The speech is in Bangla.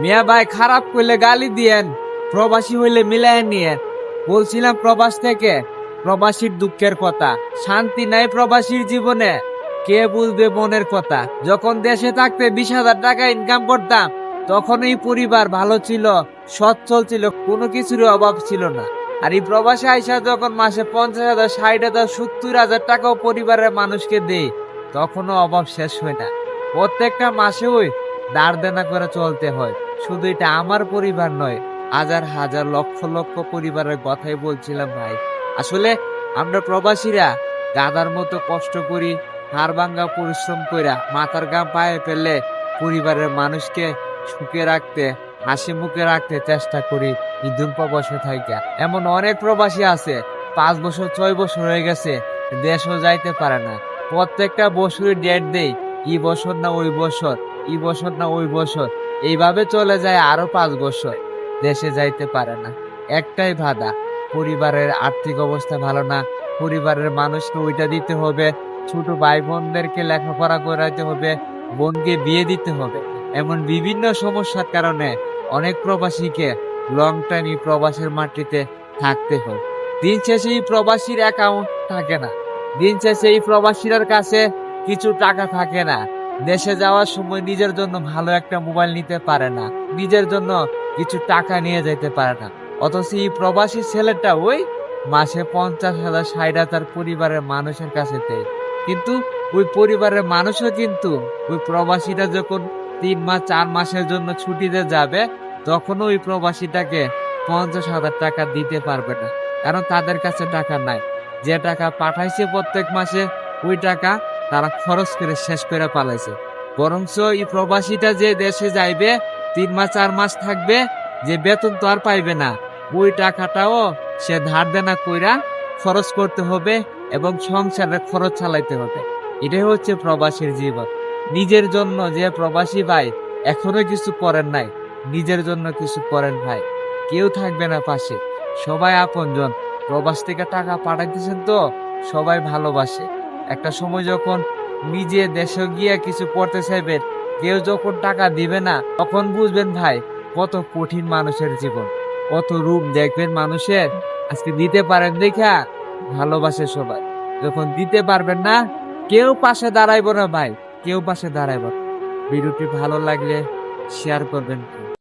মিয়া ভাই খারাপ করলে গালি দিয়েন, প্রবাসী হইলে মিলাই নিয়েন। বলছিলাম প্রবাস থেকে, প্রবাসীর দুঃখের কথা। শান্তি নাই প্রবাসীর জীবনে, কে বুঝবে মনের কথা? যখন দেশে থাকতে বিশ হাজার টাকা ইনকাম করতাম তখন এই পরিবার ভালো ছিল সচ্ছল ছিল কোনো কিছুর অভাব ছিল না। আর এই প্রবাসী আইসা যখন মাসে পঞ্চাশ হাজার, ষাট হাজার, সত্তর হাজার টাকাও পরিবারের মানুষকে দেয় তখনও অভাব শেষ হয় না। প্রত্যেকটা মাসে ওই দাঁড় দেনা করে চলতে হয়। শুধু এটা আমার পরিবার নয়, হাজার হাজার লক্ষ লক্ষ পরিবারের কথাই বলছিলাম ভাই। আসলে আমরা প্রবাসীরা গাদার মতো কষ্ট করি, হাড় ভাঙ্গা পরিশ্রম কইরা মাথার গাম পায়ে ফেললে পরিবারের মানুষকে সুখে রাখতে, হাসি মুখে রাখতে চেষ্টা করি ইদুন প্রবাসে থাইকা। এমন অনেক প্রবাসী আছে, পাঁচ বছর, ছয় বছর হয়ে গেছে, দেশও যাইতে পারে না। প্রত্যেকটা বছরই ডেট দেই এই বছর না ওই বছর এই বছর না ওই বছর। এইভাবে চলে যায় আরও পাঁচ বছর। দেশে যাইতে পারে না। একটাই বাধা, পরিবারের আর্থিক অবস্থা ভালো না। পরিবারের মানুষকে ওইটা দিতে হবে, ছোট ভাই বোনদেরকে লেখাপড়া করাইতে হবে, বোনকে বিয়ে দিতে হবে। এমন বিভিন্ন সমস্যার কারণে অনেক প্রবাসীকে লং টাইম প্রবাসের মাটিতে থাকতে হয়। দিন শেষে এই প্রবাসীর অ্যাকাউন্ট থাকে না। দিন শেষে এই প্রবাসীর কাছে কিছু টাকা থাকে না। দেশে যাওয়ার সময় নিজের জন্য ভালো একটা মোবাইল নিতে পারে না। নিজের জন্য কিছু টাকা নিয়ে যেতে পারে না। অথচ এই প্রবাসী ছেলেটা ওই মাসে পঞ্চাশ হাজার, ষাট হাজার পরিবারের মানুষের কাছে কিন্তু ওই পরিবারের মানুষও কিন্তু ওই প্রবাসীটা যখন তিন মাস, চার মাসের জন্য ছুটিতে যাবে, তখনও ওই প্রবাসীটাকে পঞ্চাশ হাজার টাকা দিতে পারবে না। কারণ তাদের কাছে টাকা নাই। যে টাকা পাঠাইছে প্রত্যেক মাসে, ওই টাকা তারা খরচ করে শেষ করে পালাইছে। বরঞ্চ এই প্রবাসীটা যে দেশে যাইবে, তিন মাস, চার মাস থাকবে, যে বেতন তো আর পাইবে না। ওই টাকাটাও সে ধার দেনা কইরা খরচ করতে হবে এবং সংসারের খরচ চালাইতে হবে। এটাই হচ্ছে প্রবাসীর জীবন। নিজের জন্য যে প্রবাসী ভাই এখনও কিছু করেন নাই, নিজের জন্য কিছু করেন ভাই। কেউ থাকবে না পাশে। সবাই আপনজন। প্রবাস থেকে টাকা পাঠাইতেছেন তো, সবাই ভালোবাসে। একটা সময় যখন নিজে দেশে গিয়ে কিছু করতে চাইবেন কেউ যখন টাকা দিবে না, তখন বুঝবেন ভাই, কত কঠিন মানুষের জীবন। কত রূপ দেখবেন মানুষের, আজকে দিতে পারেন দেখা, ভালোবাসে সবাই। যখন দিতে পারবেন না, কেউ পাশে দাঁড়াইব না ভাই, কেউ পাশে দাঁড়াইব। ভিডিওটি ভালো লাগলে শেয়ার করবেন।